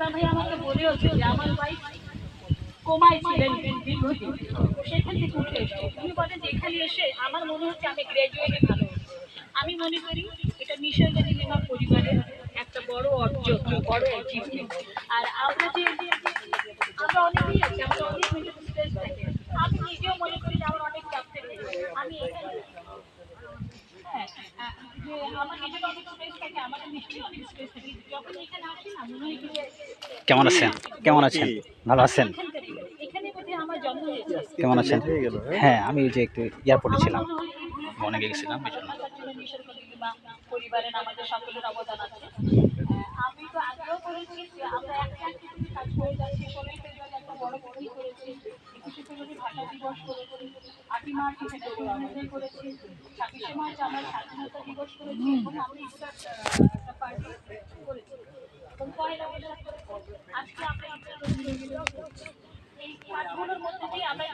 ইসলাম ভাই আমাকে বলেওছে যে আমার ভাই কোমায় ছিলেন দীর্ঘদিন সেখান থেকে উঠে এসছে। উনি বলেন যে এখানে এসে আমার মনে হচ্ছে আমি গ্র্যাজুয়েটে ভালো। আমি মনে করি এটা মিশর দিলিমা পরিবারের একটা বড় অর্জন, বড় অ্যাচিভমেন্ট আর আমরা যে আমরা অনেকেই আছি, আমরা অনেক মেন্টাল স্ট্রেস থাকে। আমি নিজেও মনে করি যে আমার অনেক চাপ থাকে। আমি এখানে যে আমার নিজের অনেক স্ট্রেস থাকে আমাদের নিশ্চয়ই অনেক স্ট্রেস থাকে। যখন এখানে আসি না মনে হয় কেমন আছেন? কেমন আছেন? ভালো আছেন? এখানে বোধহয় আমার জন্ম হয়েছে। কেমন আছেন? হ্যাঁ আমি ওই যে একটু এয়ারপোর্টে ছিলাম। মনে গেছিলাম এই জন্য। পরিবারের আমাদের সকলের অবদান আছে। আমি তো আগ্রহ করেছি যে আমরা একটা একটা কাজ করে যাচ্ছি একটা বড় করেছি দিবস করেছি আটই মার্চ আমরা স্বাধীনতা দিবস করেছি এবং আমরা একটা পার্টি করেছি এবং পয়লা বৈশাখ করেছি আজকে আমরা এই কাজগুলোর মধ্যে দিয়ে আমরা